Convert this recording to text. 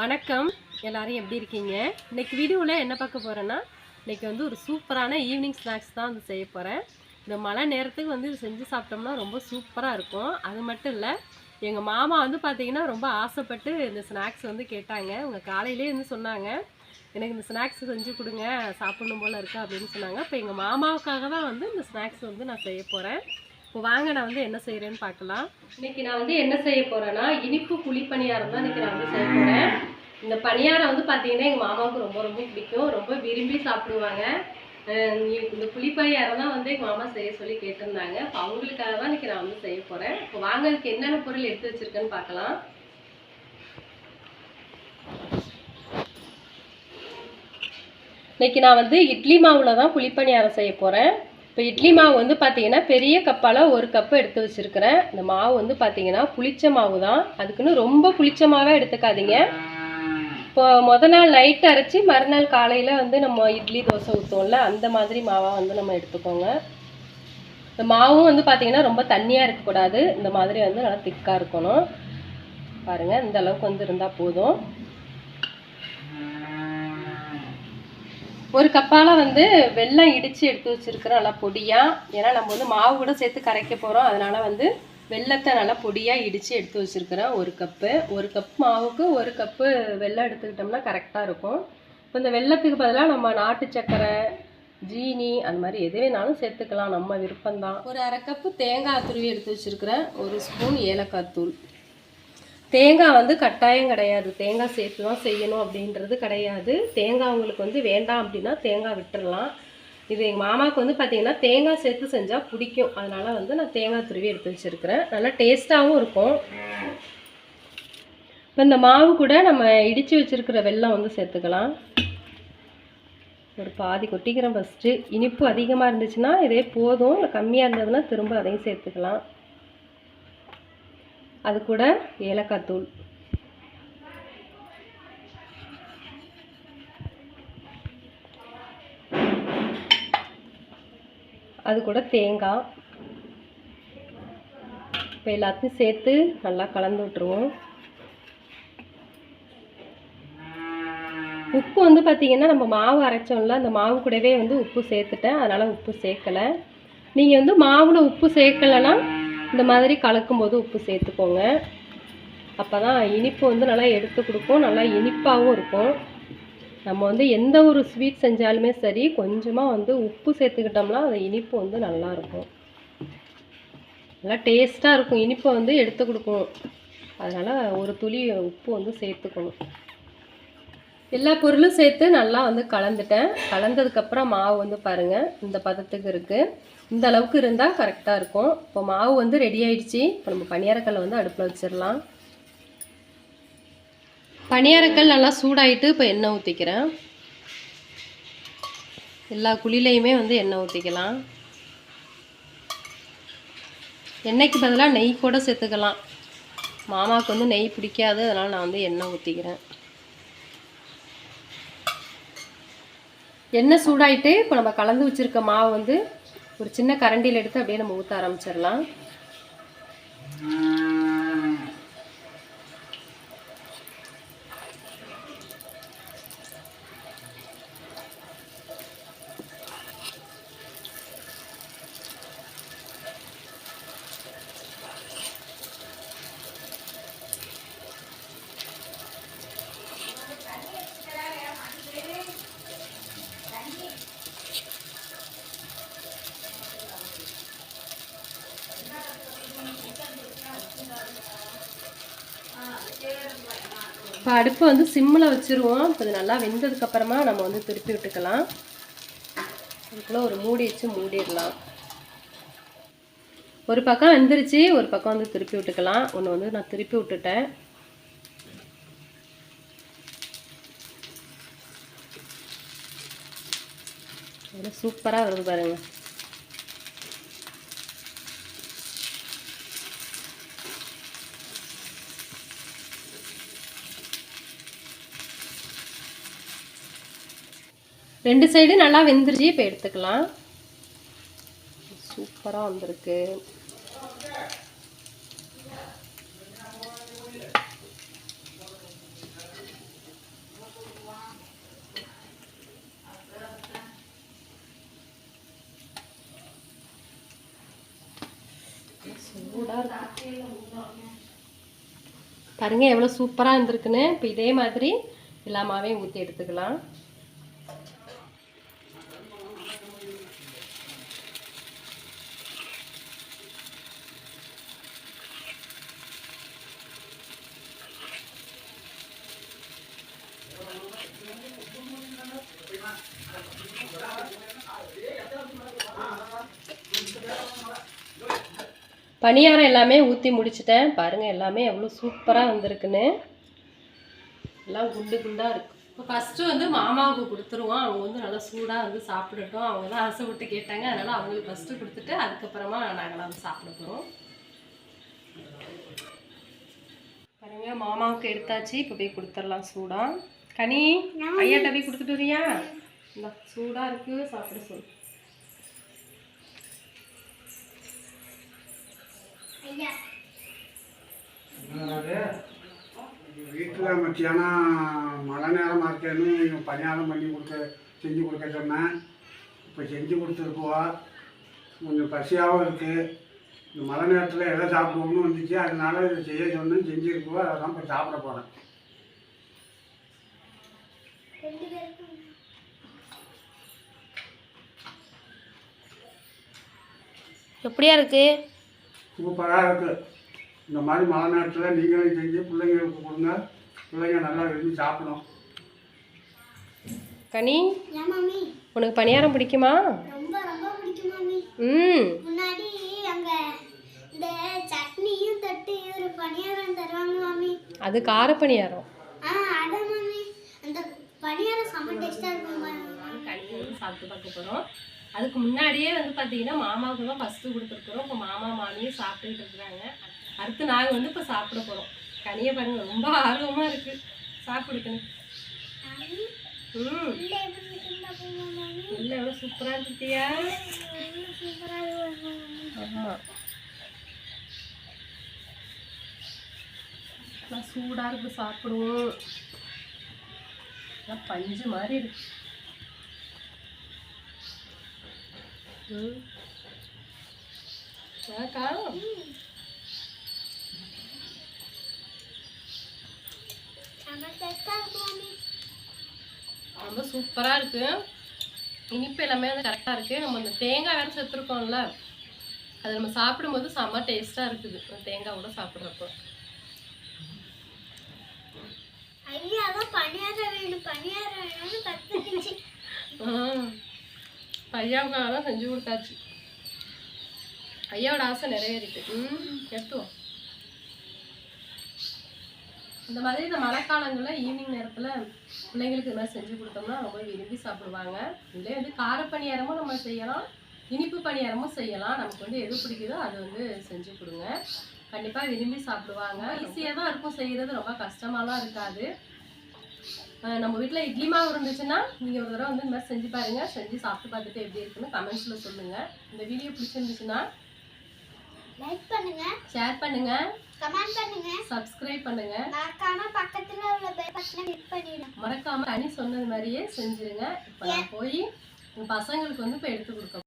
வணக்கம். எல்லாரும் எப்படி இருக்கீங்க? இன்னைக்கு வீடியோவில் என்ன பார்க்க போகிறேன்னா இன்னைக்கு வந்து ஒரு சூப்பரான ஈவினிங் ஸ்நாக்ஸ் தான் வந்து செய்ய போகிறேன் இந்த மழை நேரத்துக்கு வந்து இது செஞ்சு சாப்பிட்டோம்னா ரொம்ப சூப்பராக இருக்கும். அது மட்டும் இல்லை எங்கள் மாமா வந்து பார்த்தீங்கன்னா ரொம்ப ஆசைப்பட்டு இந்த ஸ்நாக்ஸ் வந்து கேட்டாங்க. அவங்க காலையிலே வந்து சொன்னாங்க எனக்கு இந்த ஸ்நாக்ஸ் செஞ்சு கொடுங்க சாப்பிடணும் போல் இருக்கா அப்படின்னு சொன்னாங்க. இப்போ எங்கள் மாமாவுக்காக தான் வந்து இந்த ஸ்நாக்ஸ் வந்து நான் செய்ய போகிறேன் இப்போ வாங்க நான் வந்து என்ன செய்கிறேன்னு பார்க்கலாம். இன்னைக்கு நான் வந்து என்ன செய்ய போகிறேன்னா இனிப்பு புளி பணியாரம் தான் இன்றைக்கி நான் வந்து செய்ய போகிறேன் இந்த பணியாரம் வந்து பார்த்தீங்கன்னா எங்கள் மாமாவுக்கு ரொம்ப ரொம்ப பிடிக்கும். ரொம்ப விரும்பி சாப்பிடுவாங்க. இந்த புளி பணியாரம் தான் வந்து எங்கள் மாமா செய்ய சொல்லி கேட்டிருந்தாங்க. இப்போ அவங்களுக்காக தான் இன்றைக்கி நான் வந்து செய்ய போகிறேன் இப்போ வாங்க அதுக்கு என்னென்ன பொருள் எடுத்து வச்சிருக்கேன்னு பார்க்கலாம். இன்னைக்கு நான் வந்து இட்லி மாவில் தான் புளிப்பணியாரம் செய்ய போகிறேன் இப்போ இட்லி மாவு வந்து பார்த்தீங்கன்னா பெரிய கப்பால் ஒரு கப்பு எடுத்து வச்சுருக்கிறேன். இந்த மாவு வந்து பார்த்தீங்கன்னா புளிச்ச மாவு தான். அதுக்குன்னு ரொம்ப புளிச்ச மாவே எடுத்துக்காதீங்க. இப்போ முத நாள் நைட் அரைச்சி மறுநாள் காலையில் வந்து நம்ம இட்லி தோசை ஊற்றுவோம்ல அந்த மாதிரி மாவாக வந்து நம்ம எடுத்துக்கோங்க. இந்த மாவும் வந்து பார்த்தீங்கன்னா ரொம்ப தண்ணியாக இருக்கக்கூடாது. இந்த மாதிரி வந்து நல்லா திக்காக இருக்கணும். பாருங்கள் இந்த அளவுக்கு வந்து இருந்தால் போதும். ஒரு கப்பால் வந்து வெல்லம் இடித்து எடுத்து வச்சிருக்கிறேன் நல்லா பொடியாக ஏன்னா நம்ம வந்து மாவு கூட சேர்த்து கரைக்க போகிறோம் அதனால் வந்து வெல்லத்தை நல்லா பொடியாக இடித்து எடுத்து வச்சிருக்கிறேன் ஒரு கப்பு. ஒரு கப் மாவுக்கு ஒரு கப்பு வெல்லம் எடுத்துக்கிட்டோம்னா கரெக்டாக இருக்கும். இப்போ இந்த வெல்லத்துக்கு பதிலாக நம்ம நாட்டு சர்க்கரை ஜீனி அந்த மாதிரி எது வேணாலும் சேர்த்துக்கலாம். நம்ம விருப்பம்தான். ஒரு அரை கப்பு தேங்காய் துருவி எடுத்து வச்சிருக்கிறேன் ஒரு ஸ்பூன் ஏலக்காய் தூள். தேங்காய் வந்து கட்டாயம் கிடையாது. தேங்காய் சேர்த்து தான் செய்யணும் அப்படின்றது கிடையாது. தேங்காய் உங்களுக்கு வந்து வேண்டாம் அப்படின்னா தேங்காய் விட்டுறலாம். இது எங்கள் மாமாவுக்கு வந்து பார்த்திங்கன்னா தேங்காய் சேர்த்து செஞ்சால் பிடிக்கும். அதனால் வந்து நான் தேங்காய் துருவி எடுத்து வச்சுருக்கிறேன். நல்லா டேஸ்ட்டாகவும் இருக்கும். இப்போ இந்த மாவு கூட நம்ம இடித்து வச்சுருக்கிற வெல்லம் வந்து சேர்த்துக்கலாம். ஒரு பாதி கொட்டிக்கிறேன் ஃபஸ்ட்டு இனிப்பு அதிகமாக இருந்துச்சுன்னா இதே போதும். இல்லை கம்மியாக இருந்ததுன்னா திரும்ப அதையும் சேர்த்துக்கலாம். அது கூட ஏலக்காய் தூள். அது கூட தேங்காய். இப்போ எல்லாத்தையும் சேர்த்து நல்லா கலந்து விட்டுருவோம். உப்பு வந்து பார்த்திங்கன்னா நம்ம மாவு அரைச்சோம்ல அந்த மாவு கூடவே வந்து உப்பு சேர்த்துட்டேன். அதனால் உப்பு சேர்க்கலை. நீங்கள் வந்து மாவில் உப்பு சேர்க்கலைன்னா இந்த மாதிரி கலக்கும்போது உப்பு சேர்த்துக்கோங்க. அப்போ தான் இனிப்பு வந்து நல்லா எடுத்து கொடுக்கும். நல்லா இனிப்பாகவும் இருக்கும். நம்ம வந்து எந்த ஒரு ஸ்வீட் செஞ்சாலுமே சரி கொஞ்சமாக வந்து உப்பு சேர்த்துக்கிட்டோம்னா அந்த இனிப்பு வந்து நல்லாயிருக்கும் நல்லா டேஸ்ட்டாக இருக்கும். இனிப்பை வந்து எடுத்து கொடுக்கும். அதனால் ஒரு துளி உப்பு வந்து சேர்த்துக்கணும். எல்லா பொருளும் சேர்த்து நல்லா வந்து கலந்துட்டேன். கலந்ததுக்கப்புறம் மாவு வந்து பாருங்கள் இந்த பதத்துக்கு இருக்குது இந்த அளவுக்கு இருந்தால் கரெக்டாக இருக்கும். இப்போ மாவு வந்து ரெடி ஆயிடுச்சு. இப்போ நம்ம பணியாரக்கல்லை வந்து அடுப்பில் வச்சிடலாம். பணியாரக்கல் நல்லா சூடாயிட்டு இப்போ எண்ணெய் ஊற்றிக்கிறேன் எல்லா குழிலையுமே வந்து எண்ணெய் ஊற்றிக்கலாம் எண்ணெய்க்கு பதிலாக நெய் கூட சேர்த்துக்கலாம். மாமாவுக்கு வந்து நெய் பிடிக்காது அதனால் நான் வந்து எண்ணெய் ஊற்றிக்கிறேன் எண்ணெய் சூடாயிட்டு இப்போ நம்ம கலந்து வச்சுருக்க மாவு வந்து ஒரு சின்ன கரண்டியில் எடுத்து அப்படியே நம்ம ஊற்ற ஆரம்பிச்சிடலாம். இப்போ அடுப்பை வந்து சிம்மில் வச்சுருவோம். இப்போ இது நல்லா வெந்ததுக்கப்புறமா நம்ம வந்து திருப்பி விட்டுக்கலாம். அதுக்குள்ளே ஒரு மூடி வச்சு மூடிடலாம். ஒரு பக்கம் வெந்துருச்சு ஒரு பக்கம் வந்து திருப்பி விட்டுக்கலாம். ஒன்று வந்து நான் திருப்பி விட்டுட்டேன். சூப்பராக வருது பாருங்கள் ரெண்டு சைடும் நல்லா வெந்துருச்சு இப்போ எடுத்துக்கலாம். சூப்பராக வந்திருக்கு. பாருங்க எவ்வளோ சூப்பராக இருந்திருக்குன்னு இப்போ இதே மாதிரி எல்லாமாவே ஊற்றி எடுத்துக்கலாம். பணியாரம் எல்லாமே ஊற்றி முடிச்சிட்டேன். பாருங்கள் எல்லாமே எவ்வளோ சூப்பராக வந்திருக்குன்னு. எல்லாம் குண்டு குண்டாக இருக்கு. இப்போ ஃபஸ்ட்டு வந்து மாமாவுக்கு கொடுத்துருவோம். அவங்க வந்து நல்லா சூடாக வந்து சாப்பிடட்டும். அவங்க தான் ஆசைப்பட்டு கேட்டாங்க. அதனால் அவங்களுக்கு ஃபஸ்ட்டு கொடுத்துட்டு அதுக்கப்புறமா நாங்களாம் வந்து சாப்பிட போகிறோம் பாருங்க மாமாவுக்கு எடுத்தாச்சு. இப்போ போய் கொடுத்துடலாம் சூடாக கனி ஐயாட்ட போய் கொடுத்துட்டு வரியா? இந்த சூடாக இருக்குது சாப்பிட சொல்லு. வீட்டில் மத்தியானம் மழை நேரமாக இருக்கேன்னு பணியாரம் பண்ணி கொடுக்க செஞ்சு கொடுக்க சொன்னேன். இப்போ செஞ்சு கொடுத்துருக்குவா. கொஞ்சம் பசியாகவும் இருக்குது இந்த மழை நேரத்தில் எதை சாப்பிடுவோம்னு வந்துச்சு. அதனால இதை செய்ய சொன்னேன். செஞ்சுருக்குவா. அதை தான் இப்போ சாப்பிட போகிறேன் எப்படியா இருக்கு? சூப்பராக இருக்குது இந்த மாதிரி மழை நேரத்தில் நீங்களும் செஞ்சு பிள்ளைங்களுக்கு கொடுங்க. பிள்ளைங்க நல்லா விரும்பி சாப்பிடும். கனி ஏன் மாமி? உனக்கு பணியாரம் பிடிக்குமா? ரொம்ப ரொம்ப பிடிக்கும் மாமி. ம். முன்னாடி அங்க இந்த சட்னியும் தொட்டு ஒரு பணியாரம் தருவாங்க மாமி. அது கார பணியாரம். ஆ அதான் மாமி. அந்த பணியாரம் செம்ம டேஸ்டா இருக்கும் மாமி. கனி வந்து சாப்பிட்டு பார்க்க போகிறோம் அதுக்கு முன்னாடியே வந்து பார்த்தீங்கன்னா மாமாவுக்கு தான் ஃபஸ்ட்டு கொடுத்துருக்குறோம். இப்போ மாமா மாமியும் சாப்பிட்டுக்கிட்டு இருக்கிறாங்க. அடுத்து நாங்கள் வந்து இப்போ சாப்பிட போகிறோம் கனியை பாருங்க ரொம்ப ஆர்வமாக இருக்குது சாப்பிடுக்கணும் ம். இல்லை எவ்வளோ சூப்பராக இருக்கியா ஆமாம் சூடாக இருக்கு சாப்பிடுவோம். நல்லா பஞ்சு மாதிரி இருக்கு. ம் ஏக்கா செம்ம டேஸ்டா இருக்கும் மாமி ரொம்ப சூப்பராக இருக்கு. இனிப்பு எல்லாமே வந்து கரெக்டாக இருக்குது நம்ம இந்த தேங்காய் வேறு சேர்த்துருக்கோம்ல அது நம்ம சாப்பிடும்போது செம்ம டேஸ்ட்டாக இருக்குது. அந்த தேங்காவோட சாப்பிட்றப்போ. ஐயா அதான் பணியாரம் வேணும் பணியாரம் வேணும்னு ஐயாவுக்காக தான் செஞ்சு கொடுத்தாச்சு. ஐயாவோட ஆசை நிறைவேறிட்டு. ம் கெட்டுவோம். இந்த மாதிரி இந்த மழைக்காலங்களில் ஈவினிங் நேரத்தில் பிள்ளைங்களுக்கு இது மாதிரி செஞ்சு கொடுத்தோம்னா ரொம்ப விரும்பி சாப்பிடுவாங்க. இதே வந்து கார பணியாரமும் நம்ம செய்யலாம் இனிப்பு பணியாரமும் செய்யலாம். நமக்கு வந்து எது பிடிக்குதோ அது வந்து செஞ்சு கொடுங்க. கண்டிப்பாக விரும்பி சாப்பிடுவாங்க. ஈஸியாக தான் இருக்கும் செய்கிறது ரொம்ப கஷ்டமாலாம் இருக்காது. நம்ம வீட்டில் இட்லி மாவு இருந்துச்சுன்னா நீங்கள் ஒரு தடவை வந்து இந்த மாதிரி செஞ்சு பாருங்கள் செஞ்சு சாப்பிட்டு பார்த்துட்டு எப்படி இருக்குன்னு கமெண்ட்ஸில் சொல்லுங்கள் இந்த வீடியோ பிடிச்சிருந்துச்சுன்னா லைக் பண்ணுங்க. ஷேர் பண்ணுங்கள் கமெண்ட் பண்ணுங்க. சப்ஸ்கிரைப் பண்ணுங்கள் மறக்காம பக்கத்துல உள்ள பெல் பட்டனை கிளிக் பண்ணிடுங்க. மறக்காமல் அனி சொன்னது மாதிரியே செஞ்சுருங்க. இப்போ நான் போய் பசங்களுக்கு வந்து இப்போ எடுத்து கொடுக்க